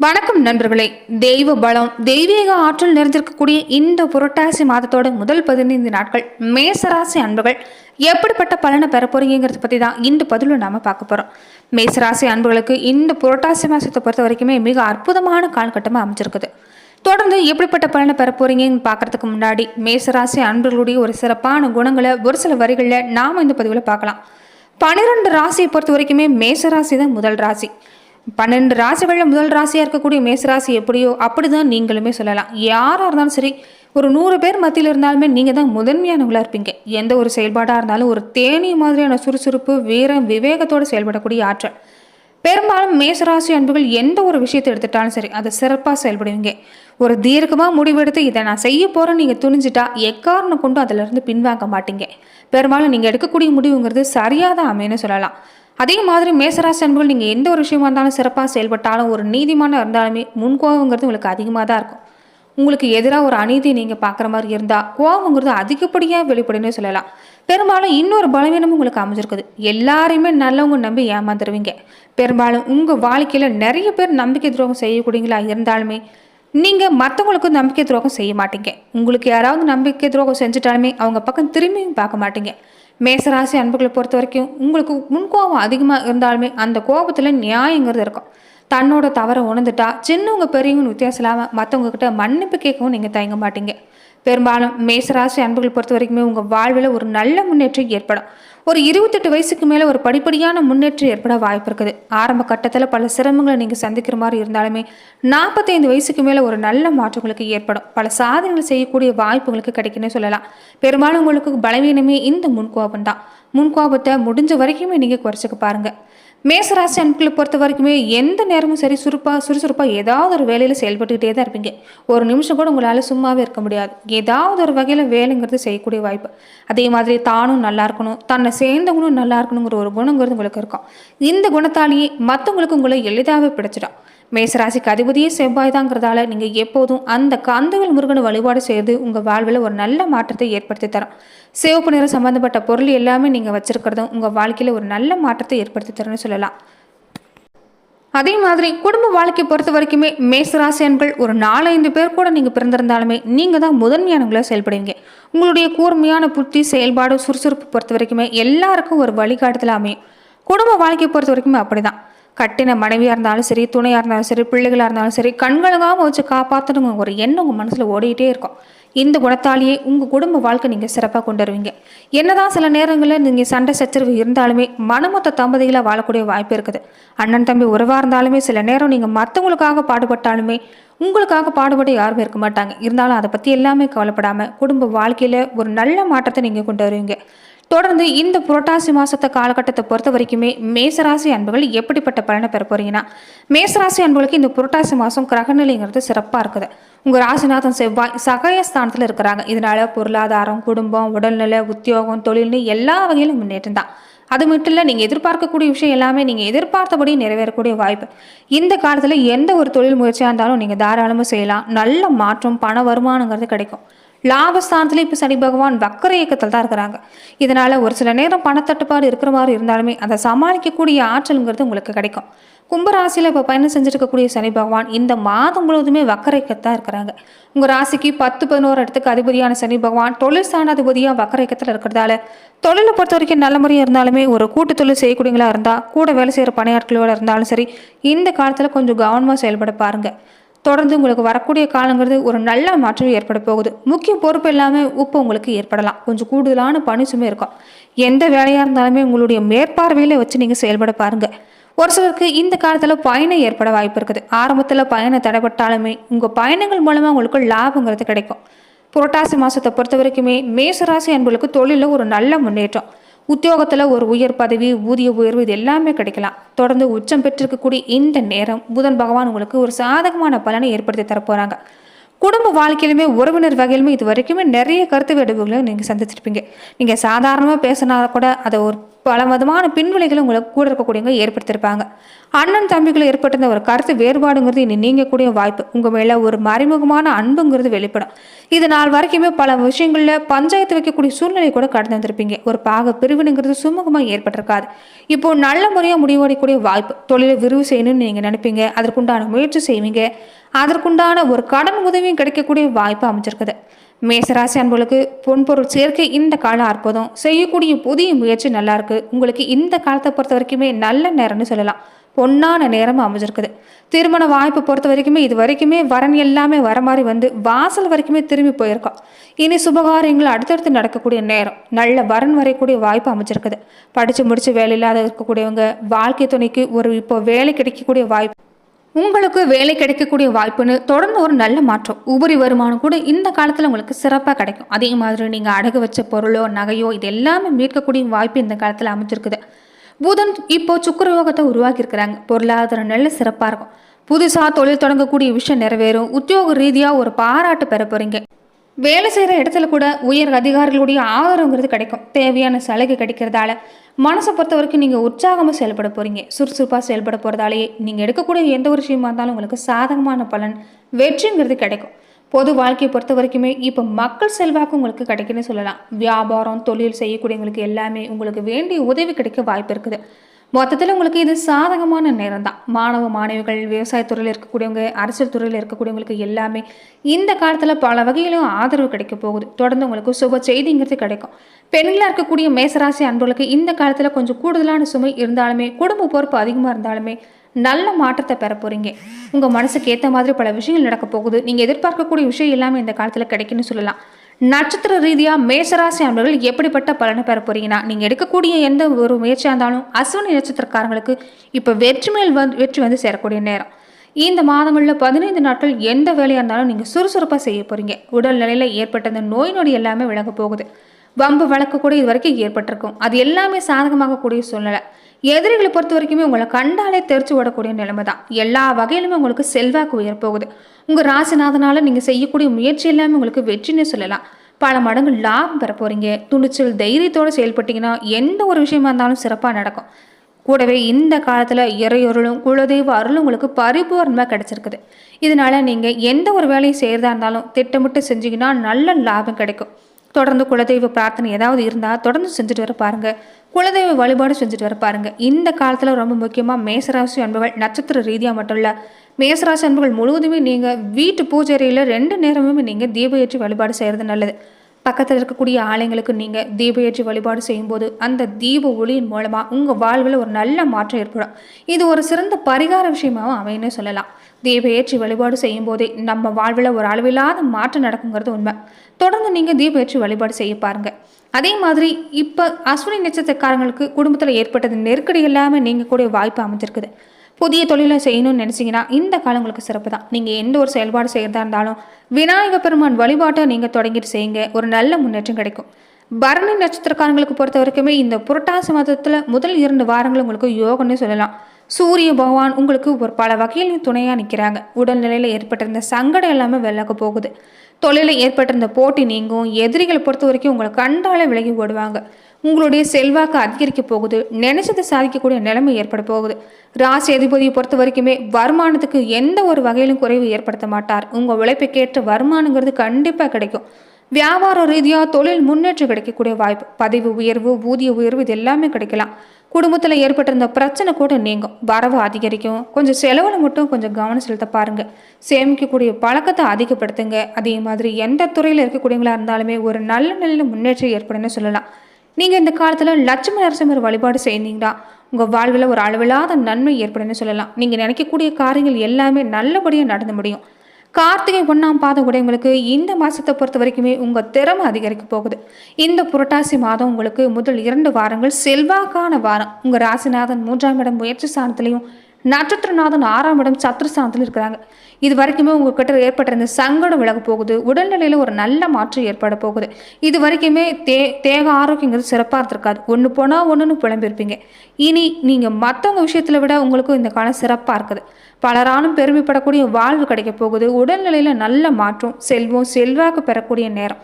வணக்கம் நண்பர்களே. தெய்வ பலம் தெய்வீக ஆற்றல் நிறைந்திருக்கக்கூடிய இந்த புரட்டாசி மாதத்தோட முதல் பதினைந்து நாட்கள் மேசராசி அன்புகள். எப்படிப்பட்ட பலனை பெற போறீங்கிறத பற்றி தான் இந்த பதிவில் நாம பார்க்க போகிறோம் மேசராசி அன்புகளுக்கு இந்த புரட்டாசி மாதத்தை பொறுத்த வரைக்குமே மிக அற்புதமான காலகட்டமாக அமைஞ்சிருக்குது. தொடர்ந்து எப்படிப்பட்ட பலனை பெற போறீங்கன்னு பார்க்கறதுக்கு முன்னாடி மேசராசி அன்பர்களுடைய ஒரு சிறப்பான குணங்களை ஒரு சில வரிகளில் நாம் இந்த பதிவில் பார்க்கலாம். பன்னிரெண்டு ராசியை பொறுத்த வரைக்குமே மேசராசி தான் முதல் ராசி. பன்னெண்டு ராசிகளில் முதல் ராசியாக இருக்கக்கூடிய மேசராசி எப்படியோ அப்படி தான் நீங்களுமே சொல்லலாம். யாராக இருந்தாலும் சரி ஒரு நூறு பேர் மத்தியில் இருந்தாலுமே நீங்கள் தான் முதன்மையானவங்களாக இருப்பீங்க. எந்த ஒரு செயல்பாடாக இருந்தாலும் ஒரு தேனி மாதிரியான சுறுசுறுப்பு வீரம் விவேகத்தோடு செயல்படக்கூடிய ஆற்றல். பெரும்பாலும் மேசராசி அன்புகள் எந்த ஒரு விஷயத்தை எடுத்துட்டாலும் சரி அதை சிறப்பாக செயல்படுவீங்க. ஒரு தீர்க்கமாக முடிவெடுத்து இதை நான் செய்ய போகிறேன் நீங்கள் துணிஞ்சிட்டா எக்காரணம் கொண்டும் அதிலிருந்து பின்வாங்க மாட்டீங்க. பெரும்பாலும் நீங்கள் எடுக்கக்கூடிய முடிவுங்கிறது சரியாக தான் அமைன்னு சொல்லலாம். அதே மாதிரி மேசராசி அன்புகள் நீங்கள் எந்த ஒரு விஷயமா இருந்தாலும் சிறப்பாக செயல்பட்டாலும் ஒரு நீதிமான இருந்தாலுமே முன்கோபங்கிறது உங்களுக்கு அதிகமாக தான் இருக்கும். உங்களுக்கு எதிராக ஒரு அநீதி நீங்கள் பார்க்குற மாதிரி இருந்தால் கோபங்கிறது அதிகப்படியாக வெளிப்படுன்னு சொல்லலாம். பெரும்பாலும் இன்னொரு பலவீனமும் உங்களுக்கு அமைஞ்சிருக்குது. எல்லாரையுமே நல்லவங்க நம்பி ஏமாந்துருவீங்க. பெரும்பாலும் உங்கள் வாழ்க்கையில் நிறைய பேர் நம்பிக்கை துரோகம் செய்யக்கூடியங்களா இருந்தாலுமே நீங்கள் மற்றவங்களுக்கு நம்பிக்கை துரோகம் செய்ய மாட்டீங்க. உங்களுக்கு யாராவது நம்பிக்கை துரோகம் செஞ்சுட்டாலுமே அவங்க பக்கம் திரும்பியும் பார்க்க மாட்டீங்க. மேசராசி அன்புகளை பொறுத்த வரைக்கும் உங்களுக்கு முன்கோபம் அதிகமாக இருந்தாலுமே அந்த கோபத்தில் நியாயங்கிறது இருக்கும். தன்னோட தவறை உணர்ந்துட்டா சின்னவங்க பெரியவங்க வித்தியாசம் இல்லாமல் மற்றவங்க கிட்ட மன்னிப்பு கேட்கவும் நீங்கள் தயங்க மாட்டீங்க. பெரும்பாலும் மேசராசி அன்புகள் பொறுத்த வரைக்குமே உங்கள் வாழ்வில் ஒரு நல்ல முன்னேற்றம் ஏற்படும். ஒரு இருபத்தெட்டு வயசுக்கு மேலே ஒரு படிப்படியான முன்னேற்றம் ஏற்பட வாய்ப்பு இருக்குது. ஆரம்ப கட்டத்தில் பல சிரமங்களை நீங்கள் சந்திக்கிற மாதிரி இருந்தாலுமே நாற்பத்தைந்து வயசுக்கு மேலே ஒரு நல்ல மாற்றங்களுக்கு ஏற்படும். பல சாதனைகள் செய்யக்கூடிய வாய்ப்புகளுக்கு கிடைக்குன்னு சொல்லலாம். பெரும்பாலும் உங்களுக்கு பலவீனமே இந்த முன்கோபம் தான். முன்கோபத்தை முடிஞ்ச வரைக்குமே நீங்கள் குறைச்சிக்க பாருங்கள் மேசராசி அன்புகளை பொறுத்த வரைக்குமே எந்த நேரமும் சரி சுறுப்பாக சுறுசுறுப்பாக ஏதாவது ஒரு வேலையில் செயல்பட்டுக்கிட்டே தான் இருப்பீங்க. ஒரு நிமிஷம் கூட உங்களால் சும்மாவே இருக்க முடியாது. ஏதாவது ஒரு வகையில் வேலைங்கிறது செய்யக்கூடிய வாய்ப்பு. அதே மாதிரி தானும் நல்லா இருக்கணும் தன்னை சேர்ந்தவங்களும் நல்லா இருக்கணுங்கிற ஒரு குணங்கிறது உங்களுக்கு இருக்கும். இந்த குணத்தாலேயே மற்றவங்களுக்கு உங்களை எளிதாகவே பிடிச்சிடும். மேசராசிக்கு அதிபதியே செவ்வாய் தாங்கிறதால நீங்கள் எப்போதும் அந்த கந்தகள் முருகனை வழிபாடு செய்து உங்கள் வாழ்வில் ஒரு நல்ல மாற்றத்தை ஏற்படுத்தி தரும். சிவப்பு நிறம் சம்மந்தப்பட்ட பொருள் எல்லாமே நீங்கள் வச்சிருக்கிறதும் உங்கள் வாழ்க்கையில் ஒரு நல்ல மாற்றத்தை ஏற்படுத்தி தரும்னு சொல்லலாம். அதே மாதிரி குடும்ப வாழ்க்கை பொறுத்த வரைக்குமே மேசராசி அன்கள் ஒரு நாலஞ்சு பேர் கூட நீங்கள் பிறந்திருந்தாலுமே நீங்கள் தான் முதன்மையானவங்களாக செயல்படுவீங்க. உங்களுடைய கூர்மையான புத்தி செயல்பாடு சுறுசுறுப்பு பொறுத்த வரைக்குமே எல்லாருக்கும் ஒரு வழிகாட்டுதல் அமையும். குடும்ப வாழ்க்கையை பொறுத்த வரைக்குமே அப்படிதான். கட்டின மனைவியாக இருந்தாலும் சரி துணையாக இருந்தாலும் சரி பிள்ளைகளாக இருந்தாலும் சரி கண்களுக்காக வச்சு காப்பாற்றணுங்க ஒரு எண்ணம் உங்கள் மனசில் ஓடிக்கிட்டே இருக்கும். இந்த குணத்தாலேயே உங்கள் குடும்ப வாழ்க்கை நீங்கள் சிறப்பாக கொண்டு வருவீங்க என்னதான் சில நேரங்களில் நீங்கள் சண்டை சச்சரவு இருந்தாலுமே மனமொத்த தம்பதிகளாக வாழக்கூடிய வாய்ப்பு இருக்குது. அண்ணன் தம்பி உறவாக இருந்தாலுமே சில நேரம் நீங்கள் மற்றவங்களுக்காக பாடுபட்டாலுமே உங்களுக்காக பாடுபட யாருமே இருக்க மாட்டாங்க. இருந்தாலும் அதை பற்றி எல்லாமே கவலைப்படாமல் குடும்ப வாழ்க்கையில் ஒரு நல்ல மாற்றத்தை நீங்கள் கொண்டு வருவீங்க. தொடர்ந்து இந்த புரட்டாசி மாசத்த காலகட்டத்தை பொறுத்த வரைக்குமே மேசராசி அன்புகள் எப்படிப்பட்ட பலனை பெற போறீங்கன்னா மேசராசி அன்புகளுக்கு இந்த புரட்டாசி மாதம் கிரகநிலைங்கிறது சிறப்பாக இருக்குது. உங்கள் ராசிநாதன் செவ்வாய் சகாயஸ்தானத்தில் இருக்கிறாங்க. இதனால பொருளாதாரம் குடும்பம் உடல்நிலை உத்தியோகம் தொழில்னு எல்லா வகையிலும் முன்னேற்றம் தான். அது மட்டும் இல்லை நீங்கள் எதிர்பார்க்கக்கூடிய விஷயம் எல்லாமே நீங்கள் எதிர்பார்த்தபடி நிறைவேறக்கூடிய வாய்ப்பு. இந்த காலத்தில் எந்த ஒரு தொழில் முயற்சியாக இருந்தாலும் நீங்கள் தாராளமாக செய்யலாம். நல்ல மாற்றம் பண வருமானங்கிறது கிடைக்கும். லாபஸ்தானத்தில் இப்போ சனி பகவான் வக்கர இயக்கத்தில் தான் இருக்கிறாங்க. இதனால் ஒரு சில நேரம் பணத்தட்டுப்பாடு இருக்கிற மாதிரி இருந்தாலுமே அதை சமாளிக்கக்கூடிய ஆற்றலுங்கிறது உங்களுக்கு கிடைக்கும். கும்பராசியில் இப்போ பயணம் செஞ்சுட்டு இருக்கக்கூடிய சனி பகவான் இந்த மாதம் முழுவதுமே வக்கரைக்கத்தான் இருக்கிறாங்க. உங்கள் ராசிக்கு பத்து பதினோரு இடத்துக்கு அதிபதியான சனி பகவான் தொழில் சாணாதிபதியாக வக்கரைக்கத்தில் இருக்கிறதால தொழிலை பொறுத்த வரைக்கும் நல்ல முறையாக இருந்தாலுமே ஒரு கூட்டு தொழில் செய்யக்கூடியங்களா இருந்தால் கூட வேலை செய்கிற பணியாட்களோட இருந்தாலும் சரி இந்த காலத்தில் கொஞ்சம் கவனமாக செயல்பட பாருங்கள் தொடர்ந்து உங்களுக்கு வரக்கூடிய காலங்கிறது ஒரு நல்ல மாற்றம் ஏற்பட போகுது. முக்கிய பொறுப்பு எல்லாமே உப்பு உங்களுக்கு ஏற்படலாம். கொஞ்சம் கூடுதலான பணி சுமை இருக்கும். எந்த வேலையாக இருந்தாலுமே உங்களுடைய மேற்பார்வையில் வச்சு நீங்கள் செயல்பட பாருங்க. ஒரு சிலருக்கு இந்த காலத்தில் பயணம் ஏற்பட வாய்ப்பு இருக்குது. ஆரம்பத்தில் பயணம் தடைப்பட்டாலுமே உங்கள் பயணங்கள் மூலமாக உங்களுக்கு லாபங்கிறது கிடைக்கும். புரட்டாசி மாதத்தை பொறுத்த வரைக்குமே மேசராசி அன்புகளுக்கு தொழிலில் ஒரு நல்ல முன்னேற்றம். உத்தியோகத்தில் ஒரு உயர் பதவி ஊதிய உயர்வு இது எல்லாமே கிடைக்கலாம். தொடர்ந்து உச்சம் பெற்றிருக்கக்கூடிய இந்த நேரம் புதன் பகவான் உங்களுக்கு ஒரு சாதகமான பலனை ஏற்படுத்தி தரப்போகிறாங்க குடும்ப வாழ்க்கையிலுமே உறவினர் வகையிலுமே இது வரைக்குமே நிறைய கருத்து வேடுபுகளை நீங்கள் சந்திச்சிருப்பீங்க. நீங்கள் சாதாரணமாக பேசினா கூட அதை ஒரு பல விதமான பின்விளைகளை உங்களுக்கு கூட இருக்கக்கூடியவங்க ஏற்படுத்தியிருப்பாங்க. அண்ணன் தம்பிகள் ஏற்பட்டிருந்த ஒரு கருத்து வேறுபாடுங்கிறது இனி நீங்கக்கூடிய வாய்ப்பு. உங்கள் மேலே ஒரு மறைமுகமான அன்புங்கிறது வெளிப்படும். இது நாள் வரைக்குமே பல விஷயங்களில் பஞ்சாயத்து வைக்கக்கூடிய சூழ்நிலை கூட கடந்து வந்திருப்பீங்க. ஒரு பாக பிரிவினுங்கிறது சுமூகமாக ஏற்பட்டிருக்காது. இப்போ நல்ல முறையாக முடிவடையக்கூடிய வாய்ப்பு. தொழிலை விரிவு செய்யணும்னு நீங்கள் நினைப்பீங்க. அதற்குண்டான முயற்சி செய்வீங்க. அதற்குண்டான ஒரு கடன் உதவியும் கிடைக்கக்கூடிய வாய்ப்பு அமைச்சிருக்குது மேசராசி அன்புகளுக்கு பொன்பொருள் சேர்க்கை இந்த காலம் அற்புதம். செய்யக்கூடிய புதிய முயற்சி நல்லா இருக்கு. உங்களுக்கு இந்த காலத்தை பொறுத்த வரைக்குமே நல்ல நேரம்னு சொல்லலாம். பொன்னான நேரம் அமைஞ்சிருக்குது. திருமண வாய்ப்பு பொறுத்த வரைக்குமே இது வரைக்குமே வரன் எல்லாமே வர மாதிரி வந்து வாசல் வரைக்குமே திரும்பி போயிருக்கோம். இனி சுபகாரியங்கள் அடுத்தடுத்து நடக்கக்கூடிய நேரம். நல்ல வரன் வரையக்கூடிய வாய்ப்பு அமைச்சிருக்குது படித்து முடிச்சு வேலை இல்லாத இருக்கக்கூடியவங்க வாழ்க்கை துணைக்கு ஒரு இப்போ வேலை கிடைக்கக்கூடிய வாய்ப்பு உங்களுக்கு வேலை கிடைக்கக்கூடிய வாய்ப்புன்னு தொடர்ந்து ஒரு நல்ல மாற்றம். உபரி வருமானம் கூட இந்த காலத்தில் உங்களுக்கு சிறப்பாக கிடைக்கும். அதே மாதிரி நீங்கள் அடகு வச்ச பொருளோ நகையோ இது எல்லாமே மீட்கக்கூடிய வாய்ப்பு இந்த காலத்தில் அமைஞ்சிருக்குது. புதன் இப்போ சுக்கரயோகத்தை உருவாக்கியிருக்கிறாங்க. பொருளாதார நல்ல சிறப்பாக இருக்கும். புதுசாக தொழில் தொடங்கக்கூடிய விஷயம் நிறைவேறும். உத்தியோக ரீதியாக ஒரு பாராட்டு பெற போகிறீங்க வேலை செய்கிற இடத்துல கூட உயர் அதிகாரிகளுடைய ஆதரவுங்கிறது கிடைக்கும். தேவையான சலுகை கிடைக்கிறதால மனசை பொறுத்த வரைக்கும் நீங்கள் உற்சாகமாக செயல்பட போகிறீங்க சுறுசுறுப்பாக செயல்பட போகிறதாலேயே நீங்கள் எடுக்கக்கூடிய எந்த ஒரு விஷயமா இருந்தாலும் உங்களுக்கு சாதகமான பலன் வெற்றிங்கிறது கிடைக்கும். பொது வாழ்க்கையை பொறுத்த வரைக்குமே இப்போ மக்கள் செல்வாக்கு உங்களுக்கு கிடைக்குன்னு சொல்லலாம். வியாபாரம் தொழில் செய்யக்கூடியவங்களுக்கு எல்லாமே உங்களுக்கு வேண்டிய உதவி கிடைக்க வாய்ப்பு இருக்குது. மொத்தத்தில் உங்களுக்கு இது சாதகமான நேரம் தான் மாணவ மாணவிகள் விவசாயத்துறையில் இருக்கக்கூடியவங்க அரசியல் துறையில் இருக்கக்கூடியவங்களுக்கு எல்லாமே இந்த காலத்தில் பல வகையிலும் ஆதரவு கிடைக்க போகுது. தொடர்ந்து உங்களுக்கு சுப செய்திங்கிறது கிடைக்கும். பெண்களாக இருக்கக்கூடிய மேசராசி அன்புகளுக்கு இந்த காலத்தில் கொஞ்சம் கூடுதலான சுமை இருந்தாலுமே குடும்ப பொறுப்பு அதிகமாக இருந்தாலுமே நல்ல மாற்றத்தை பெற போகிறீங்க உங்கள் மனசுக்கு ஏற்ற மாதிரி பல விஷயங்கள் நடக்க போகுது. நீங்கள் எதிர்பார்க்கக்கூடிய விஷயம் எல்லாமே இந்த காலத்தில் கிடைக்குன்னு சொல்லலாம். நட்சத்திர ரீதியாக மேசராசி அன்பர்கள் எப்படிப்பட்ட பலனை பெற போறீங்கன்னா நீங்கள் எடுக்கக்கூடிய எந்த ஒரு முயற்சியாக இருந்தாலும் அஸ்வினி நட்சத்திரக்காரங்களுக்கு இப்போ வெற்றி மேல் வந்து வெற்றி வந்து சேரக்கூடிய நேரம். இந்த மாதங்களில் பதினைந்து நாட்கள் எந்த வேலையாக இருந்தாலும் நீங்கள் சுறுசுறுப்பாக செய்ய போகிறீங்க உடல் நிலையில் ஏற்பட்ட அந்த நோய் நொடி எல்லாமே விளங்க போகுது. வம்பு வழக்கு கூட இது வரைக்கும் ஏற்பட்டிருக்கும். அது எல்லாமே சாதகமாகக்கூடிய சூழ்நிலை. எதிரிகளை பொறுத்த வரைக்குமே உங்களை கண்டாலே தெரிச்சு விடக்கூடிய நிலைமை தான் எல்லா வகையிலுமே உங்களுக்கு செல்வாக்கு உயர் போகுது உங்கள் ராசிநாதனால் நீங்கள் செய்யக்கூடிய முயற்சி எல்லாமே உங்களுக்கு வெற்றினே சொல்லலாம். பல மடங்கு லாபம் பெற போகிறீங்க துணிச்சல் தைரியத்தோடு செயல்பட்டீங்கன்னா எந்த ஒரு விஷயமா இருந்தாலும் சிறப்பாக நடக்கும். கூடவே இந்த காலத்தில் இறையொருளும் குலதெய்வ அருளும் உங்களுக்கு பரிபூர்ணமாக கிடச்சிருக்குது. இதனால நீங்கள் எந்த ஒரு வேலையும் செய்கிறதா இருந்தாலும் திட்டமிட்டு செஞ்சீங்கன்னா நல்ல லாபம் கிடைக்கும். தொடர்ந்து குலதெய்வ பிரார்த்தனை ஏதாவது இருந்தால் தொடர்ந்து செஞ்சுட்டு வர பாருங்க. குலதெய்வ வழிபாடு செஞ்சுட்டு வர பாருங்க. இந்த காலத்தில் ரொம்ப முக்கியமாக மேசராசி அன்புகள் நட்சத்திர ரீதியாக மட்டும் இல்லை. மேசராசி அன்புகள் முழுவதுமே நீங்கள் வீட்டு பூஜையில் ரெண்டு நேரமுமே நீங்கள் தீப ஏற்றி வழிபாடு செய்கிறது நல்லது. பக்கத்தில் இருக்கக்கூடிய ஆலயங்களுக்கு நீங்கள் தீப ஏற்றி வழிபாடு செய்யும்போது அந்த தீப ஒளியின் மூலமாக உங்கள் வாழ்வில் ஒரு நல்ல மாற்றம் ஏற்படும். இது ஒரு சிறந்த பரிகார விஷயமாகவும் அமைன்னு சொல்லலாம். தீப ஏற்றி வழிபாடு செய்யும் போதே நம்ம வாழ்வில் ஒரு அளவில்லாத மாற்றம் நடக்குங்கிறது உண்மை. தொடர்ந்து நீங்கள் தீப ஏற்றி வழிபாடு செய்ய பாருங்கள் அதே மாதிரி இப்போ அஸ்வினி நட்சத்திரக்காரங்களுக்கு குடும்பத்தில் ஏற்பட்டது நெருக்கடி இல்லாமல் நீங்கள் கூட வாய்ப்பு அமைஞ்சிருக்குது. புதிய தொழிலை செய்யணும்னு நினச்சிங்கன்னா இந்த காலங்களுக்கு சிறப்பு தான். நீங்கள் எந்த ஒரு செயல்பாடு செய்கிறதா இருந்தாலும் விநாயக பெருமான் வழிபாட்டை நீங்கள் தொடங்கிட்டு செய்யுங்க. ஒரு நல்ல முன்னேற்றம் கிடைக்கும். பரணி நட்சத்திரக்காரங்களுக்கு பொறுத்த வரைக்குமே இந்த புரட்டாசி மாதத்தில் முதல் இரண்டு வாரங்கள் உங்களுக்கு யோகம்னு சொல்லலாம். சூரிய பகவான் உங்களுக்கு ஒரு பல வகையிலையும் துணையாக நிற்கிறாங்க உடல்நிலையில் ஏற்பட்டிருந்த சங்கடம் எல்லாமே விலக போகுது. தொழிலில் ஏற்பட்டிருந்த போட்டி நீங்கும். எதிரிகளை பொறுத்த வரைக்கும் உங்களை கண்டாலே விலகி ஓடுவாங்க. உங்களுடைய செல்வாக்கு அதிகரிக்க போகுது. நினைச்சதை சாதிக்கக்கூடிய நிலைமை ஏற்பட போகுது. ராசி அதிபதியை பொறுத்த வரைக்குமே வருமானத்துக்கு எந்த ஒரு வகையிலும் குறைவு ஏற்படுத்த மாட்டார். உங்கள் உழைப்புக்கேற்ற வருமானங்கிறது கண்டிப்பாக கிடைக்கும். வியாபார ரீதியாக தொழில் முன்னேற்றம் கிடைக்கக்கூடிய வாய்ப்பு பதவி உயர்வு ஊதிய உயர்வு இது எல்லாமே கிடைக்கலாம். குடும்பத்தில் ஏற்பட்டிருந்த பிரச்சனை கூட நீங்கும். வரவு அதிகரிக்கும். கொஞ்சம் செலவில் மட்டும் கொஞ்சம் கவனம் செலுத்த பாருங்கள் சேமிக்கக்கூடிய பழக்கத்தை அதிகப்படுத்துங்க. அதே மாதிரி எந்த துறையில் இருக்கக்கூடியவங்களா இருந்தாலுமே ஒரு நல்ல நல்ல முன்னேற்றம் ஏற்படும்னு சொல்லலாம். நீங்கள் இந்த காலத்தில் லட்சுமி நரசிம்மர் வழிபாடு செய்தீங்கன்னா உங்கள் வாழ்வில் ஒரு அளவில்லாத நன்மை ஏற்படும்னு சொல்லலாம். நீங்கள் நினைக்கக்கூடிய காரியங்கள் எல்லாமே நல்லபடியாக நடந்து முடியும். கார்த்திகை ஒன்றாம் பாதம் உடையவங்களுக்கு இந்த மாதத்தை பொறுத்த வரைக்குமே உங்கள் திறமை அதிகரிக்க போகுது. இந்த புரட்டாசி மாதம் உங்களுக்கு முதல் இரண்டு வாரங்கள் செல்வாக்கான வாரம். உங்கள் ராசிநாதன் மூன்றாம் இடம் முயற்சி ஸ்தானத்துலையும் நட்சத்திரநாதன் ஆறாம் இடம் சத்ருஸ்தானத்தில் இருக்கிறாங்க. இது வரைக்குமே உங்ககிட்ட ஏற்பட்டிருந்த சங்கடம் விலக போகுது. உடல்நிலையில் ஒரு நல்ல மாற்றம் ஏற்பட போகுது. இது வரைக்குமே தே தேக ஆரோக்கியங்கிறது சிறப்பாக இருந்திருக்காது. ஒன்று போனால் ஒன்றுன்னு புலம்பிருப்பீங்க. இனி நீங்கள் மற்றவங்க விஷயத்தில் விட உங்களுக்கு இந்த காலம் சிறப்பாக இருக்குது. பலராலும் பெருமைப்படக்கூடிய வாழ்வு கிடைக்க போகுது. உடல்நிலையில் நல்ல மாற்றம் செல்வம் செல்வாக்கு பெறக்கூடிய நேரம்.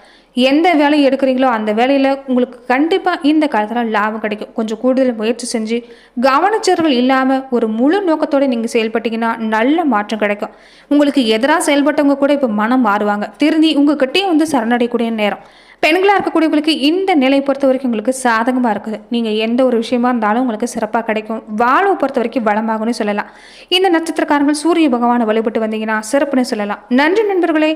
எந்த வேலையை எடுக்கிறீங்களோ அந்த வேலையில் உங்களுக்கு கண்டிப்பாக இந்த காலத்தில் லாபம் கிடைக்கும். கொஞ்சம் கூடுதல் முயற்சி செஞ்சு கவனச்சர்கள் இல்லாமல் ஒரு முழு நோக்கத்தோடு நீங்கள் செயல்பட்டீங்கன்னா நல்ல மாற்றம் கிடைக்கும். உங்களுக்கு எதிராக செயல்பட்டவங்க கூட இப்போ மனம் மாறுவாங்க. திருந்தி உங்ககிட்டயே வந்து சரணடையக்கூடிய நேரம். பெண்களாக இருக்கக்கூடியவங்களுக்கு இந்த நிலையை பொறுத்த வரைக்கும் உங்களுக்கு சாதகமாக இருக்குது. நீங்கள் எந்த ஒரு விஷயமா இருந்தாலும் உங்களுக்கு சிறப்பாக கிடைக்கும். வாழ்வை பொறுத்த வரைக்கும் வளமாகும்னு சொல்லலாம். இந்த நட்சத்திரக்காரங்கள் சூரிய பகவானை வழிபட்டு வந்தீங்கன்னா சிறப்புன்னு சொல்லலாம். நன்றி நண்பர்களே.